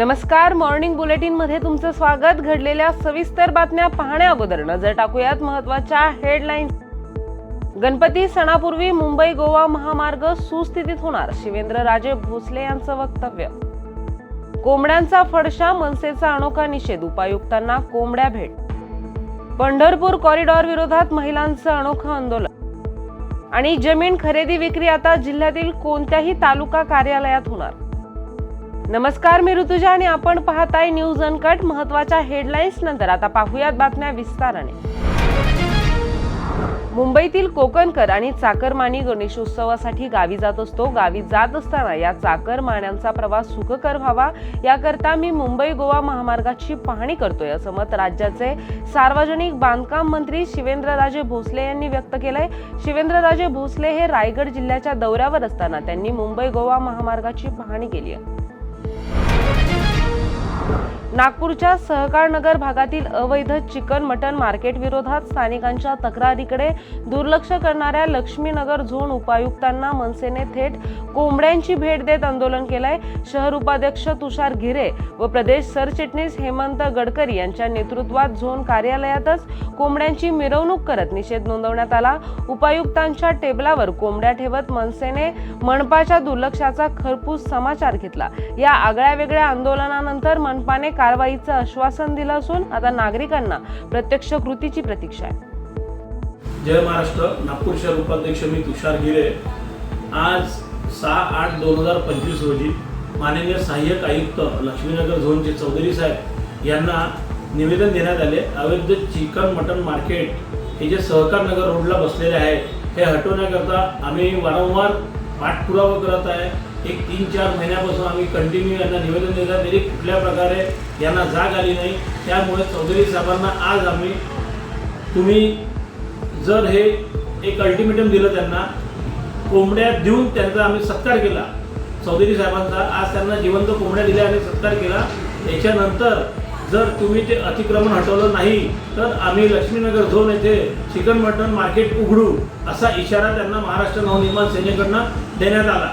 नमस्कार मॉर्निंग बुलेटिनमध्ये तुमचं स्वागत. घडलेल्या सविस्तर बातम्या पाहण्या अगोदर नजर टाकूयात महत्त्वाच्या हेडलाईन्स गणपती सणापूर्वी मुंबई गोवा महामार्ग सुस्थितीत होणार शिवेंद्र राजे भोसले यांचं वक्तव्य. कोंबड्यांचा फडशा मनसेचा अनोखा निषेध उपायुक्तांना कोंबड्या भेट. पंढरपूर कॉरिडॉर विरोधात महिलांचं अनोखं आंदोलन. आणि जमीन खरेदी विक्री आता जिल्ह्यातील कोणत्याही तालुका कार्यालयात होणार. नमस्कार मी ऋतुजा आणि आपण पाहताय न्यूज अनकट. महत्त्वाच्या हेडलाईन्स नंतर आता पाहूयात बातम्या विस्ताराने. मुंबईतील कोकणकर आणि चाकरमानी गणेशोत्सवासाठी गावी जात असतो. गावी जात असताना या चाकरमान्यांचा प्रवास सुखकर व्हावा. याकरता मी मुंबई गोवा महामार्गाची पाहणी करतोय असं मत राज्याचे सार्वजनिक बांधकाम मंत्री शिवेंद्रराजे भोसले यांनी व्यक्त केलंय. शिवेंद्रराजे भोसले हे रायगड जिल्ह्याच्या दौऱ्यावर असताना त्यांनी मुंबई गोवा महामार्गाची पाहणी केली आहे. नागपूरच्या सहकार नगर भागातील अवैध चिकन मटन मार्केट विरोधात स्थानिकांच्या तक्रारीकडे दुर्लक्ष करणाऱ्या लक्ष्मीनगर झोन उपायुक्तांना मनसेने थेट कोंबड्यांची भेट देत आंदोलन केलंय. शहर उपाध्यक्ष तुषार घिरे व प्रदेश सरचिटणीस हेमंत गडकरी यांच्या नेतृत्वात झोन कार्यालयातच कोंबड्यांची मिरवणूक करत निषेध नोंदवण्यात आला. उपायुक्तांच्या टेबलावर कोंबड्या ठेवत मनसेने मनपाच्या दुर्लक्षाचा खरपूस समाचार घेतला. या आगळ्या वेगळ्या आंदोलनानंतर मनपाने कारवाईचं आश्वासन दिलं असून आता नागरिकांना प्रत्यक्ष कृतीची प्रतीक्षा आहे. जय महाराष्ट्र. नागपूर शहर उपाध्यक्ष मी तुषार गिरे. आज सहा आठ दोन हजार पंचवीस रोजी माननीय सहाय्यक आयुक्त लक्ष्मीनगर झोनचे चौधरी साहेब यांना निवेदन देण्यात आले. अवैध चिकन मटन मार्केट हे जे सहकार नगर रोडला बसलेले आहे हे हटवण्याकरता आम्ही वारंवार पाठपुरावा करत आहे. एक तीन चार महिन्यापासून आम्ही कंटिन्यू यांना निवेदन देत तरी कुठल्या प्रकारे यांना जाग आली नाही त्यामुळे चौधरी साहेबांना आज आम्ही तुम्ही जर हे एक अल्टिमेटम दिलं त्यांना कोंबड्या देऊन त्यांचा आम्ही सत्कार केला. चौधरी साहेबांचा आज त्यांना जिवंत कोंबड्या दिल्या आणि सत्कार केला. याच्यानंतर जर तुम्ही ते अतिक्रमण हटवलं नाही तर आम्ही लक्ष्मीनगर झोन येथे चिकन मटन मार्केट उघडू असा इशारा त्यांना महाराष्ट्र नवनिर्माण सेनेकडनं देण्यात आला.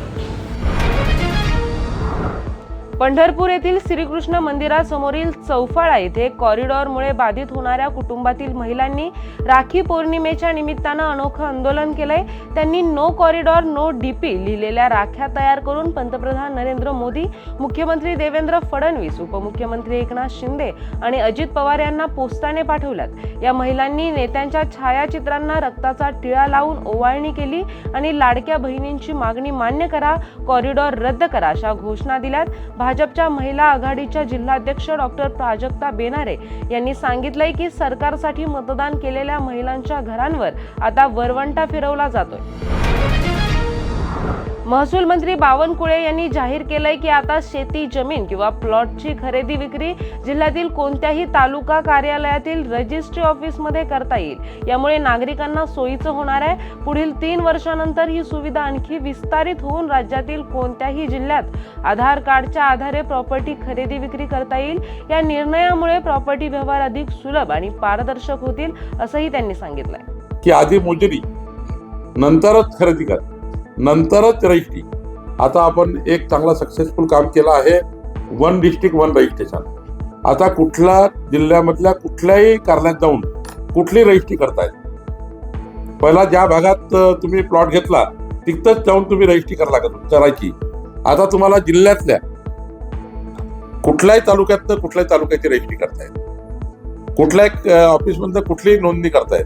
पंढरपूर येथील श्रीकृष्ण मंदिरासमोरील चौफाळा येथे कॉरिडॉरमुळे बाधित होणाऱ्या कुटुंबातील महिलांनी राखी पौर्णिमेच्या निमित्तानं अनोखं आंदोलन केलंय. त्यांनी नो कॉरिडॉर नो डीपी लिहिलेल्या राख्या तयार करून पंतप्रधान नरेंद्र मोदी मुख्यमंत्री देवेंद्र फडणवीस उपमुख्यमंत्री एकनाथ शिंदे आणि अजित पवार यांना पोस्टाने पाठवल्यात. या महिलांनी नेत्यांच्या छायाचित्रांना रक्ताचा टिळा लावून ओवाळणी केली आणि लाडक्या बहिणींची मागणी मान्य करा कॉरिडॉर रद्द करा अशा घोषणा दिल्यात. भाजपच्या महिला आघाडीच्या जिल्हाध्यक्ष डॉक्टर प्राजक्ता बेनारे यांनी सांगितलंय की सरकारसाठी मतदान केलेल्या महिलांच्या घरांवर आता वरवंटा फिरवला जातोय. महसूल मंत्री बावनकुळे यांनी जाहीर केलंय की आता शेती जमीन किंवा प्लॉटची खरेदी विक्री जिल्ह्यातील कोणत्याही तालुका कार्यालयातील रजिस्ट्री ऑफिसमध्ये करता येईल. यामुळे नागरिकांना सोयीचं होणार आहे. पुढील तीन वर्षानंतर ही सुविधा आणखी विस्तारित होऊन राज्यातील कोणत्याही जिल्ह्यात आधार कार्डच्या आधारे प्रॉपर्टी खरेदी विक्री करता येईल. या निर्णयामुळे प्रॉपर्टी व्यवहार अधिक सुलभ आणि पारदर्शक होतील असंही त्यांनी सांगितलंय. की आधी मोजरी नंतरच खरेदी करा. नंतरच रजिस्ट्री आता आपण एक चांगला सक्सेसफुल काम केलं आहे वन डिस्ट्रिक्ट वन रजिस्ट्रेशन आता कुठल्या जिल्ह्यामधल्या कुठल्याही कार्यालयात जाऊन कुठली रजिस्ट्री करतायत पहिला ज्या भागात तुम्ही प्लॉट घेतला तिथंच जाऊन तुम्ही रजिस्ट्री करा लागत करायची. आता तुम्हाला जिल्ह्यातल्या कुठल्याही तालुक्यात कुठल्याही तालुक्याची रजिस्ट्री करतायत कुठल्याही ऑफिसमधनं कुठलीही नोंदणी करतायत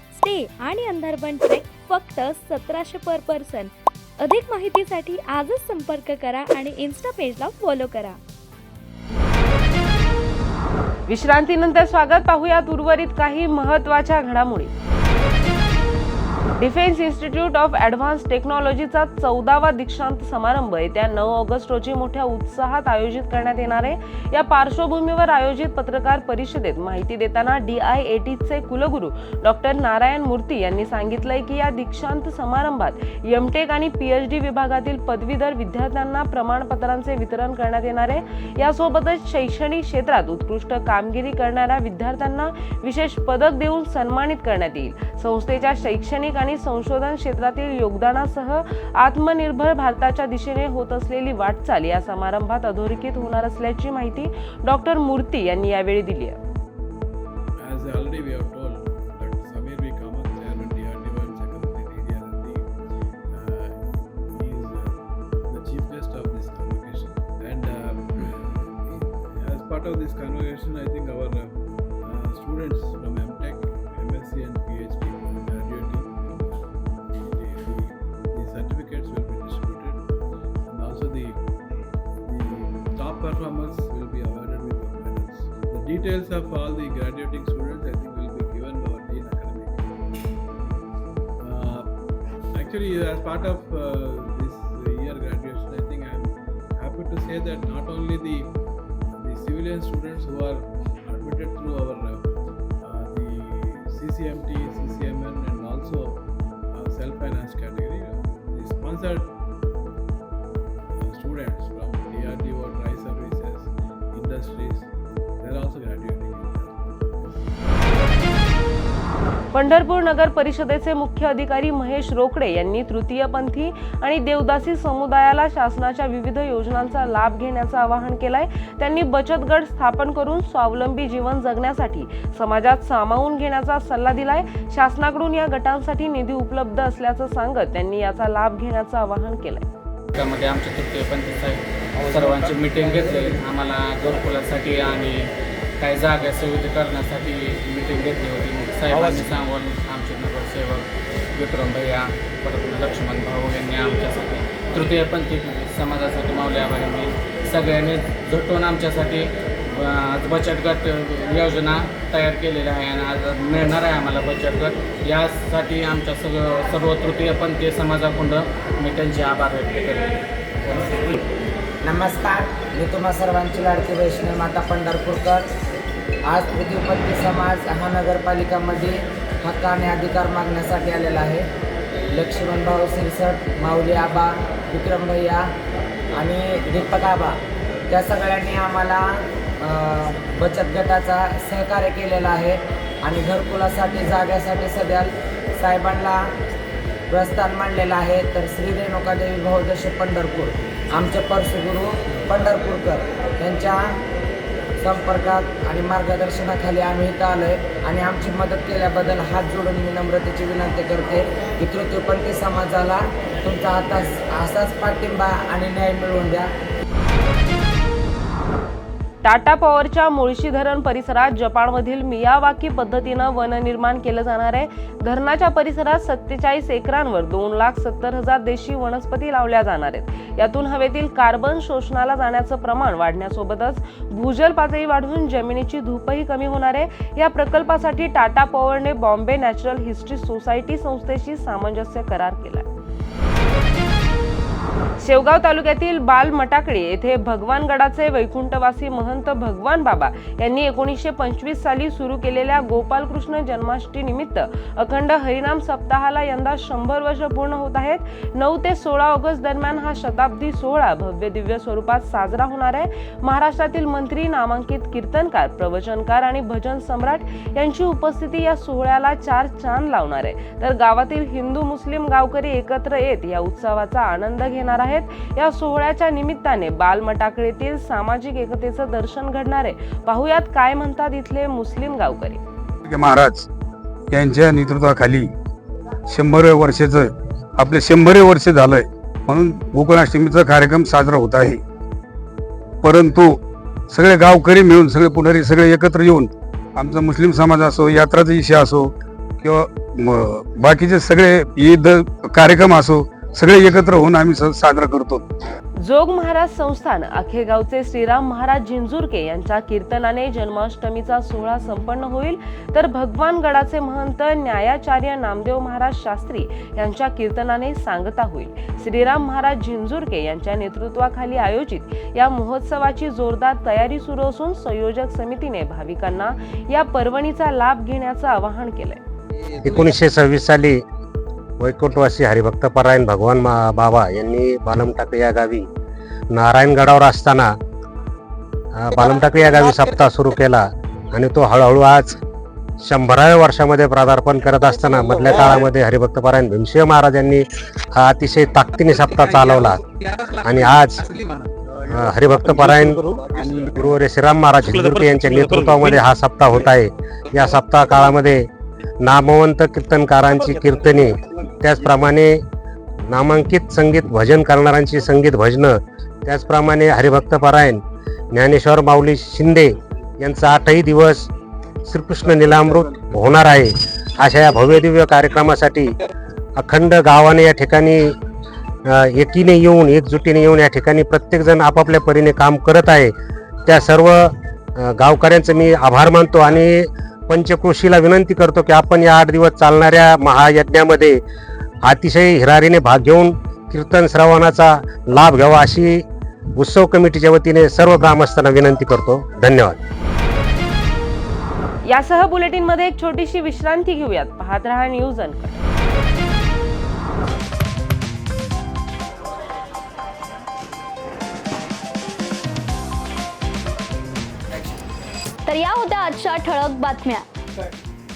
स्टे आणि अंधारबन ट्रेक फक्त सतराशे पर पर्सन. अधिक माहितीसाठी आजच संपर्क करा आणि इन्स्टा पेजला फॉलो करा. विश्रांतीनंतर स्वागत पाहूयात उर्वरित काही महत्त्वाच्या घडामोडी. डिफेन्स इन्स्टिट्यूट ऑफ ॲडव्हान्स टेक्नॉलॉजीचा चौदावा दीक्षांत समारंभ येत्या नऊ ऑगस्ट रोजी मोठ्या उत्साहात आयोजित करण्यात येणार आहे. या पार्श्वभूमीवर आयोजित पत्रकार परिषदेत माहिती देताना डी आय ए टीचे कुलगुरू डॉक्टर नारायण मूर्ती यांनी सांगितलंय की या दीक्षांत समारंभात एमटेक आणि पीएचडी विभागातील पदवीधर विद्यार्थ्यांना प्रमाणपत्रांचे वितरण करण्यात येणार आहे. यासोबतच शैक्षणिक क्षेत्रात उत्कृष्ट कामगिरी करणाऱ्या विद्यार्थ्यांना विशेष पदक देऊन सन्मानित करण्यात येईल. संस्थेच्या शैक्षणिक आणि आणि संशोधन क्षेत्रातील योगदानासह आत्मनिर्भर भारताच्या दिशेने होत असलेली वाटचाल या समारंभात अधोरेखित होणार असल्याची माहिती डॉक्टर मूर्ती यांनी यावेळी दिली आहे. Of this conversation i think our uh, students from will be awarded with the medals. The details of all the graduating students, I think, will be given by our Dean Academic. Uh, actually, as part of uh, this year graduation, I think I'm happy to say that not only the the civilian students who are admitted through our uh, the CCMT, CCMN, and also uh, self-finance category, the sponsored Pandharpur नगर परिषदेचे मुख्य अधिकारी महेश रोकडे यांनी तृतीयपंथी आणि देवदासी समुदायाला शासनाच्या विविध योजनांचा लाभ घेण्याचं आवाहन केलंय. त्यांनी बचत गट स्थापन करून स्वावलंबी जीवन जगण्यासाठी समाजात सामावून घेण्याचा सल्ला दिलाय. शासनाकडून या गटांसाठी निधी उपलब्ध असल्याचं सांगत त्यांनी याचा लाभ घेण्याचं आवाहन केलंय. त्यामध्ये आमच्या तृतीयपंथी साहेब सर्वांची मिटिंग घेतली आम्हाला घरकुलासाठी आणि काही जागा सुविधीकरणासाठी मिटिंग घेतली होती. साहेबांनी सांगून आमचे नगरसेवक विक्रम भैया परत लक्ष्मण भाऊ यांनी आमच्यासाठी तृतीय पंथी समाजासाठी माऊल्या यांनी सगळ्यांनी झटून आमच्यासाठी आज बचत गट योजना तयार केलेल्या आहे आणि आज मिळणार आहे आम्हाला बचत गट. यासाठी आमच्या सगळं सर्व तृतीय पंथीय समाजाकडून मी त्यांचे आभार व्यक्त करतो. नमस्कार. मी तुम्हा सर्वांची लाडकी वैष्णव माता पंढरपूरकर. आज प्रतिपत्ती समाज हा नगरपालिकामध्ये हक्क आणि अधिकार मागण्यासाठी आलेला आहे. लक्ष्मण भाऊ सिरसट माऊली आबा विक्रम भैया आणि दीपक आबा त्या सगळ्यांनी आम्हाला बचत गटाचा सहकार्य केलेला आहे आणि घरकुलासाठी जाग्यासाठी सध्या साहेबांना प्रस्थान मांडलेलं आहे. तर श्री रेणुकादेवी भाऊदशी पंढरपूर आमचे परशुगुरू पंढरपूरकर यांच्या संपर्कात आणि मार्गदर्शनाखाली आम्ही इथं आलो आहे आणि आमची मदत केल्याबद्दल हात जोडून मी नम्रतेची विनंती करते. की तृतीयपंथी समाजाला तुमचा आता असाच पाठिंबा आणि न्याय मिळवून द्या. टाटा पॉवरच्या मुळशी धरण परिसरात जपानमधील मियावाकी पद्धतीनं वन निर्माण केलं जाणार आहे. धरणाच्या परिसरात सत्तेचाळीस एकरांवर दोन लाख सत्तर हजार देशी वनस्पती लावल्या जाणार आहेत. यातून हवेतील कार्बन शोषणाला जाण्याचं प्रमाण वाढण्यासोबतच भूजल पातळी वाढून जमिनीची धूपही कमी होणार आहे. या प्रकल्पासाठी टाटा पॉवरने बॉम्बे नॅचरल हिस्ट्री सोसायटी संस्थेशी सामंजस्य करार केला शेवगाव तालुक्यातील बाल मटाकळी येथे भगवानगडाचे वैकुंठवासी महंत भगवान बाबा यांनी एकोणीसशे पंचवीस साली सुरू केलेल्या गोपालकृष्ण जन्माष्टमी निमित्त अखंड हरिनाम सप्ताहाला यंदा शंभर वर्ष पूर्ण होत आहेत. नऊ ते सोळा ऑगस्ट दरम्यान हा शताब्दी सोहळा भव्य दिव्य स्वरूपात साजरा होणार आहे. महाराष्ट्रातील मंत्री नामांकित कीर्तनकार प्रवचनकार आणि भजन सम्राट यांची उपस्थिती या सोहळ्याला चार चांद लावणार आहे. तर गावातील हिंदू मुस्लिम गावकरी एकत्र येत या उत्सवाचा आनंद घेणार आहे आहेत. या सोहळ्याच्या निमित्ताने बालमटाकळीतील सामाजिक एकतेचं दर्शन घडणार आहे. पाहुयात काय म्हणतात इथले मुस्लिम गावकरी. महाराज यांच्या नेतृत्वाखाली शंभर वर्षाचं आपले शंभर वर्ष झालंय. म्हणून गोकुळाष्टमीचा कार्यक्रम साजरा होत आहे. परंतु सगळे गावकरी मिळून सगळे पुढारी सगळे एकत्र येऊन आमचा मुस्लिम समाज असो यात्राचा विषय असो किंवा बाकीचे सगळे ईद कार्यक्रम असो सगळे एकत्र होऊन आम्ही साजरा करतो. जोग महाराज संस्थान आखेगावचे श्रीराम महाराज झिंजुरके यांच्या कीर्तनाने जन्माष्टमीचा सोहळा संपन्न होईल. तर भगवान गडाचे महंत न्यायाचार्य नामदेव महाराज शास्त्री यांच्या कीर्तनाने सांगता होईल. श्रीराम महाराज झिंजुरके यांच्या नेतृत्वाखाली आयोजित या महोत्सवाची जोरदार तयारी सुरू असून संयोजक समितीने भाविकांना या पर्वणीचा लाभ घेण्याचं आवाहन केलंय. एकोणीसशे सव्वीस साली वैकुंठवासी हरिभक्त परायण भगवान मा- बाबा यांनी बालमटाकळी या गावी नारायणगडावर असताना बालमटाकळी या गावी सप्ताह सुरू केला आणि तो हळूहळू आज शंभराव्या वर्षामध्ये पदार्पण करत असताना मधल्या काळामध्ये हरिभक्त परायण भीमसिंह महाराज यांनी हा अतिशय ताकदीने सप्ताह चालवला. आणि आज अं, हरिभक्त परायण गुरुवर्य श्रीराम महाराज हिंदुर्के यांच्या नेतृत्वामध्ये हा सप्ताह होत आहे. या सप्ताह काळामध्ये नामवंत कीर्तनकारांची कीर्तने त्याचप्रमाणे नामांकित संगीत भजन करणाऱ्यांची संगीत भजनं त्याचप्रमाणे हरिभक्त पारायण ज्ञानेश्वर माऊली शिंदे यांचा आठही दिवस श्रीकृष्ण निलामृत होणार आहे. अशा या भव्यदिव्य कार्यक्रमासाठी अखंड गावाने या ठिकाणी एकीने येऊन एकजुटीने येऊन या ठिकाणी प्रत्येकजण आपापल्या परीने काम करत आहे. त्या सर्व गावकऱ्यांचं मी आभार मानतो आणि पंचकृषीला विनंती करतो की आपण या आठ दिवस चालणाऱ्या महायज्ञामध्ये अतिशय हिरारीने भाग घेऊन कीर्तन श्रवणाचा लाभ घ्यावा अशी उत्सव कमिटीच्या वतीने सर्व ग्रामस्थांना विनंती करतो. धन्यवाद. यासह बुलेटिनमध्ये एक छोटीशी विश्रांती घेऊयात. पाहत रहा न्यूज अनकट. तर या होत्या आजच्या ठळक बातम्या.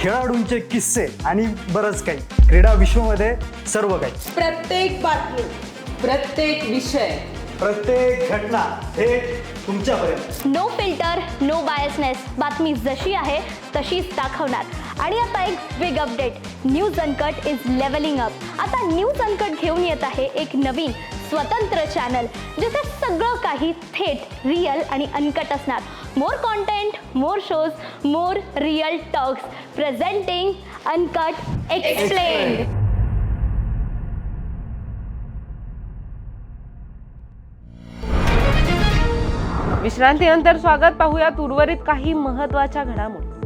खेळाडूंचे किस्से आणि बरंच काही. क्रीडा विश्वमध्ये सर्व काही. प्रत्येक बातमी प्रत्येक विषय. प्रत्येक घटना थेट तुमच्यापर्यंत. नो फिल्टर नो बायसनेस बातमी जशी आहे तशीच दाखवणार. आणि आता एक big update news uncut is levelling up आता न्यूज अनकट घेऊन येत आहे एक नवीन स्वतंत्र चॅनल जिथे सगळं काही थेट रिअल आणि अनकट असणार. More content more shows more real talks presenting uncut explain विश्रांतीनंतर स्वागत पाहूयात उर्वरित काही महत्त्वाच्या घडामोडी.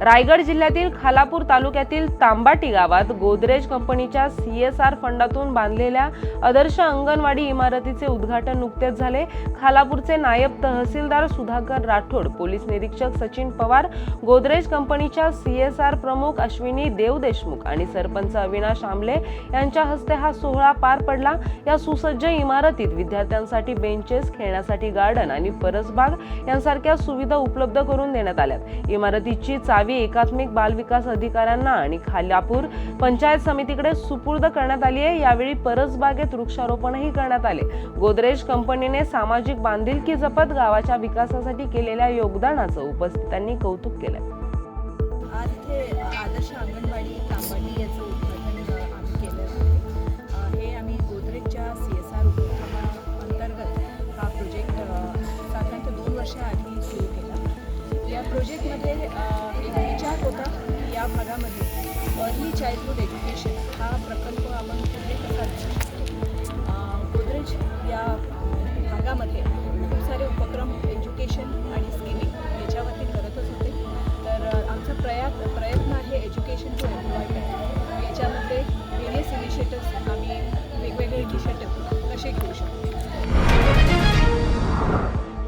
रायगड जिल्ह्यातील खालापूर तालुक्यातील तांबाटी गावात गोदरेज कंपनीच्या सी एस आर फंडातून बांधलेल्या आदर्श अंगणवाडी इमारतीचे उद्घाटन नुकतेच झाले. खालापूरचे नायब तहसीलदार सुधाकर राठोड पोलीस निरीक्षक सचिन पवार गोदरेज कंपनीच्या सी एस आर प्रमुख अश्विनी देव देशमुख आणि सरपंच अविनाश आमले यांच्या हस्ते हा सोहळा पार पडला. या सुसज्ज इमारतीत विद्यार्थ्यांसाठी बेंचेस खेळण्यासाठी गार्डन आणि परसबाग यांसारख्या सुविधा उपलब्ध करून देण्यात आल्या इमारतीची चावी छबी एकात्मिक बाल विकास अधिकाऱ्यांना आणि खालापूर पंचायत समितीकडे सुपूर्द करण्यात आली आहे. यावेळी परसबागेत वृक्षारोपणही करण्यात आले. गोदरेज कंपनीने सामाजिक बांधिलकी जपत गावाच्या विकासासाठी केलेल्या योगदानाचं उपस्थितांनी कौतुक केलं आज इथे आदर्श अंगणवाडी याचं उद्घाटन आम्ही केलं हे आम्ही गोदरेजच्या सी एस आर उपक्रमाअंतर्गत हा प्रोजेक्ट साधारणतः दोन वर्षाआधी प्रोजेक्टमध्ये एक विचार होता की या भागामध्ये. अर्ली चाइल्डहुड एज्युकेशन हा प्रकल्प आपण पुढे कसा घेऊ शकतो? गोदरेज या भागामध्ये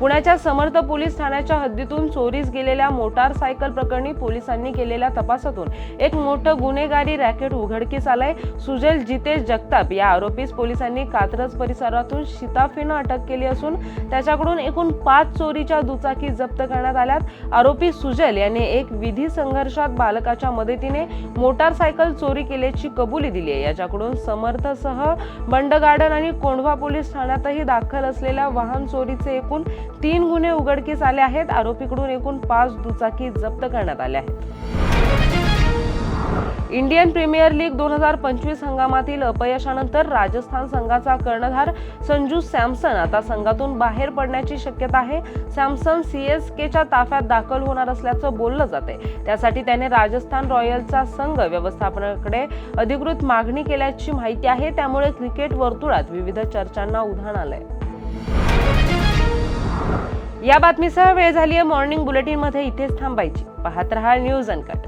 पुण्याच्या समर्थ पोलीस ठाण्याच्या हद्दीतून चोरीस गेलेल्या मोटारसायकल प्रकरणी पोलिसांनी केलेल्या तपासातून एक मोठं गुन्हेगारी रॅकेट उघडकीस आलंय. सुजल जितेश जगताप या आरोपीस पोलिसांनी कात्रज परिसरातून शिताफीनं अटक केली असून त्याच्याकडून एकूण पाच चोरीच्या दुचाकी जप्त करण्यात आल्यात. आरोपी सुजल याने एक विधी संघर्षात बालकाच्या मदतीने मोटारसायकल चोरी केल्याची कबुली दिली आहे. याच्याकडून समर्थसह बंड गार्डन आणि कोंढवा पोलीस ठाण्यातही दाखल असलेल्या वाहन चोरीचे एकूण तीन गुन्हे उघडकीस आले आहेत. आरोपीकडून एकूण पाच दुचाकी जप्त करण्यात आल्या आहेत. इंडियन प्रीमियर लीग दोन हजार पंचवीस हंगामातील अपयशानंतर राजस्थान संघाचा कर्णधार संजू सॅमसन आता संघातून बाहेर पडण्याची शक्यता आहे. सॅमसन सी एस केच्या ताफ्यात दाखल होणार असल्याचं बोललं जाते त्यासाठी त्याने राजस्थान रॉयल्सचा संघ व्यवस्थापनाकडे अधिकृत मागणी केल्याची माहिती आहे. त्यामुळे क्रिकेट वर्तुळात विविध चर्चांना उधाण आलंय. या बातमीसह वेळ झाली आहे मॉर्निंग बुलेटिनमध्ये इथेच थांबायची. पाहत रहा न्यूज अनकट.